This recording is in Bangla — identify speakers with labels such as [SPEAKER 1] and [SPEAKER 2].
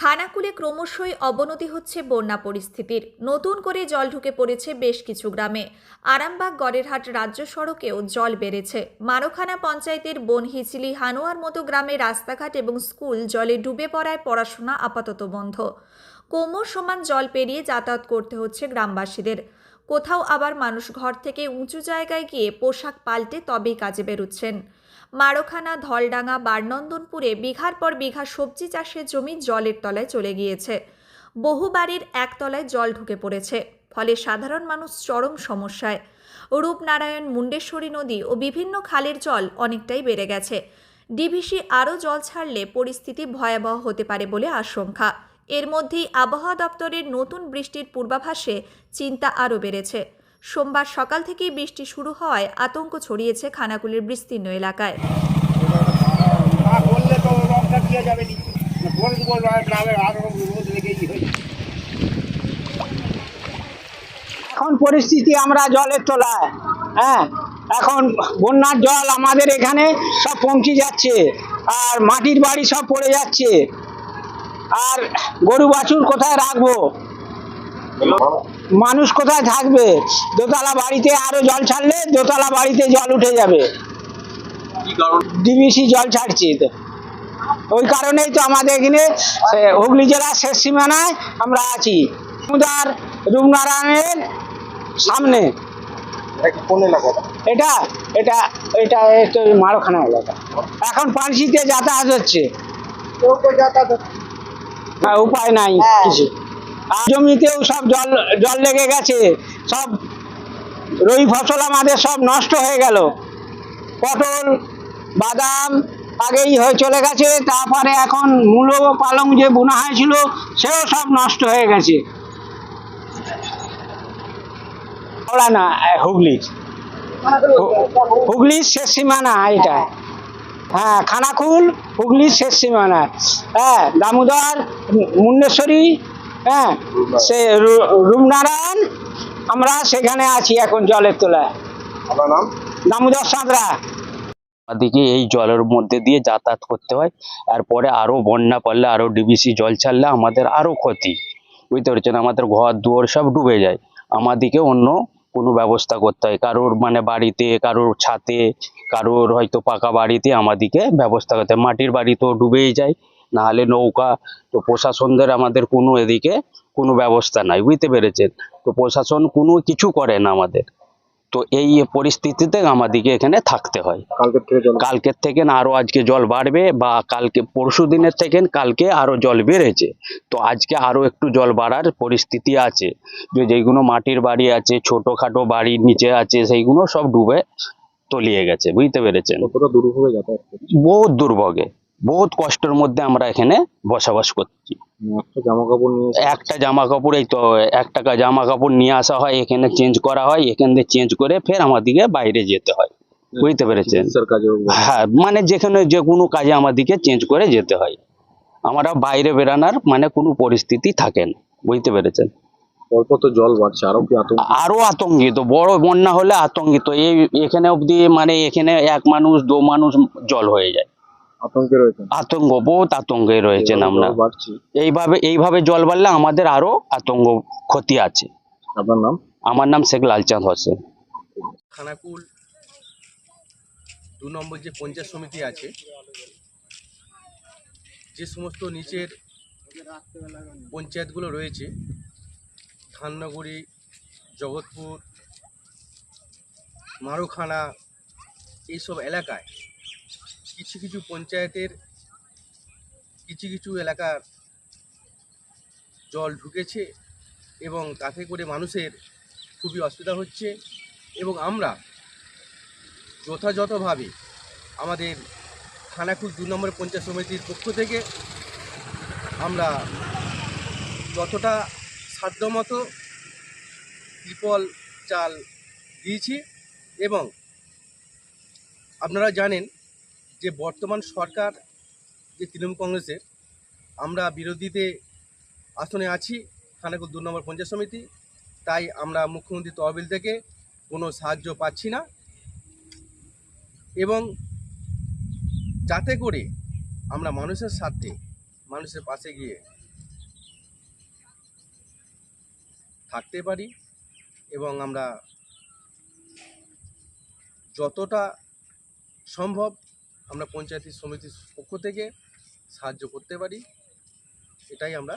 [SPEAKER 1] খানাকুলে ক্রমশই অবনতি হচ্ছে বন্যা পরিস্থিতির। নতুন করে জল ঢুকে পড়েছে বেশ কিছু গ্রামে। আরামবাগ, গড়েরহাট রাজ্য সড়কেও জল বেড়েছে। মারোখানা পঞ্চায়েতের বনহিচিলি হানোয়ার মতো গ্রামে রাস্তাঘাট এবং স্কুল জলে ডুবে পড়ায় পড়াশোনা আপাতত বন্ধ। কোমর সমান জল পেরিয়ে যাতায়াত করতে হচ্ছে গ্রামবাসীদের। কোথাও আবার মানুষ ঘর থেকে উঁচু জায়গায় গিয়ে পোশাক পাল্টে তবেই কাজে বেরোচ্ছেন। মারোখানা, ধলডাঙ্গা, বারনন্দনপুরে বিঘার পর বিঘা সবজি চাষের জমি জলের তলায় চলে গিয়েছে। বহু বাড়ির একতলায় জল ঢুকে পড়েছে, ফলে সাধারণ মানুষ চরম সমস্যায়। রূপনারায়ণ, মুন্ডেশ্বরী নদী ও বিভিন্ন খালের জল অনেকটাই বেড়ে গেছে। ডিভিসি আরও জল ছাড়লে পরিস্থিতি ভয়াবহ হতে পারে বলে আশঙ্কা। এর মধ্যেই আবহাওয়া দপ্তরের নতুন বৃষ্টির পূর্বাভাসে চিন্তা আরও বেড়েছে। সোমবার সকাল থেকেই বৃষ্টি শুরু হওয়ায় আতঙ্ক ছড়িয়েছে খানাকুলের বিস্তীর্ণ এলাকায়।
[SPEAKER 2] এখন পরিস্থিতি আমরা জলের তলায় হ্যাঁ? এখন বন্যার জল আমাদের এখানে সব পৌঁছে যাচ্ছে, আর মাটির বাড়ি সব পড়ে যাচ্ছে। আর গরু বাছুর কোথায় রাখব? মানুষ কোথায় থাকবে? দোতলা বাড়িতে আরও জল ছাড়লে দোতলা বাড়িতে জল উঠে যাবে। ডিবিসি জল ছাড়ছে ওই কারণেই তো আমাদের এখানে হুগলি জেলার শেষ সীমানায় আমরা আছি। সমুদার রূপনারায়ণের সামনে। এটা এটা এটা একটু মারোখানা এলাকা। এখন পানসিতে যাতায়াত হচ্ছে। হ্যাঁ, উপায় নাই কিছু। আর জমিতেও সব জল জল লেগে গেছে, সব রবি ফসল আমাদের সব নষ্ট হয়ে গেল। পটল, বাদাম আগেই হয়ে চলে গেছে, তারপরে এখন মূলো, পালং যে বোনা হয়েছিল, সেও সব নষ্ট হয়ে গেছে। না হুগলির হুগলির শেষ সীমানা এটা। হ্যাঁ খানাকুল হুগলির শেষ সীমানা। হ্যাঁ দামোদর, মুন্ডেশ্বরী হ্যাঁ সে রূপনারায়ণ আমরা সেখানে আছি এখন জলের তলায়।
[SPEAKER 3] আপনার নাম?
[SPEAKER 2] দামোদর সাঁতরা।
[SPEAKER 4] আমাদেরকে এই জলের মধ্যে দিয়ে যাতায়াত করতে হয় এরপরে আরও বন্যা পড়লে আরও ডিবিসি জল ছাড়লে আমাদের আরও ক্ষতি। বুঝতে পারছেন? আমাদের ঘর দুয়ার সব ডুবে যায়। আমাদেরকে অন্য কোনো ব্যবস্থা করতে হয়। কারোর মানে বাড়িতে কারোর ছাতে কারোর হয়তো পাকা বাড়িতে আমাদেরকে ব্যবস্থা করতে হয়। মাটির বাড়ি তো ডুবেই যায়। নাহলে নৌকা তো প্রশাসনদের আমাদের কোনো এদিকে কোনো ব্যবস্থা নাই বুঝতে পেরেছেন? তো প্রশাসন কোনো কিছু করে না আমাদের। তো এই পরিস্থিতিতে আমাদেরকে এখানে থাকতে হয়।
[SPEAKER 3] কালকের থেকে জল
[SPEAKER 4] কালকের থেকে না আরও আজকে জল বাড়বে বা কালকে পরশু দিনের থেকে কালকে আরও জল বেড়েছে। তো আজকে আরও একটু জল বাড়ার পরিস্থিতি আছে। যে যেগুলো মাটির বাড়ি আছে ছোটখাটো বাড়ির নিচে আছে সেইগুলো সব ডুবে তলিয়ে গেছে বুঝতে পেরেছেন?
[SPEAKER 3] কতটা দুর্ভোগে।
[SPEAKER 4] বহুত কষ্টের মধ্যে আমরা এখানে বসবাস করছি।
[SPEAKER 3] একটা জামা কাপড় নিয়ে
[SPEAKER 4] একটা জামা কাপড় এই তো এক টাকা জামা কাপড় নিয়ে আসা হয় এখানে চেঞ্জ করা হয় এখান থেকে চেঞ্জ করে ফের আমাদেরকে বাইরে যেতে হয়। বুঝতে পেরেছেন? হ্যাঁ মানে যেখানে যে কোনো কাজে আমাদেরকে চেঞ্জ করে যেতে হয়। আমরা বাইরে বেরানোর মানে কোনো পরিস্থিতি থাকে না বুঝতে পেরেছেন?
[SPEAKER 3] অল্প তো জল বাড়ছে আরও কি আতঙ্ক?
[SPEAKER 4] আরও আতঙ্কিত বড় বন্যা হলে আতঙ্কিত। এই এখানে অবধি মানে এখানে এক মানুষ দু মানুষ জল হয়ে যায়।
[SPEAKER 3] আতঙ্কে রয়েছে
[SPEAKER 4] আতঙ্ক বহুত আতঙ্কে রয়েছেন আমরা। এইভাবে এইভাবে জল বাড়লে আমাদের আরও আতঙ্ক ক্ষতি আছে।
[SPEAKER 3] আপনার নাম?
[SPEAKER 4] আমার নাম শেখ লালচাঁদ হোসেন।
[SPEAKER 5] খানাকুল দু নম্বর যে পঞ্চায়েত সমিতি আছে যে সমস্ত নিচের পঞ্চায়েতগুলো রয়েছে ধাননগরী জগৎপুর মারুখানা এইসব এলাকায় কিছু কিছু পঞ্চায়েতের কিছু কিছু এলাকার জল ঢুকেছে এবং তাতে করে মানুষের খুবই অসুবিধা হচ্ছে এবং আমরা যথাযথভাবে আমাদের খানাকুল দু নম্বর পঞ্চায়েত সমিতির পক্ষ থেকে আমরা যতটা সাধ্যমতো ত্রিপল চাল দিয়েছি এবং আপনারা জানেন যে বর্তমান সরকার, যে তৃণমূল কংগ্রেসের, আমরা বিরোধীতে আসনে আছি খানাকুল দু নম্বর পঞ্চায়েত সমিতি, তাই আমরা মুখ্যমন্ত্রী তহবিল থেকে কোনো সাহায্য পাচ্ছি না। এবং যাতে করে আমরা মানুষের সাথে মানুষের পাশে গিয়ে থাকতে পারি এবং আমরা যতটা সম্ভব আমরা পঞ্চায়েত সমিতির পক্ষ থেকে সাহায্য করতে পারি। এটাই আমরা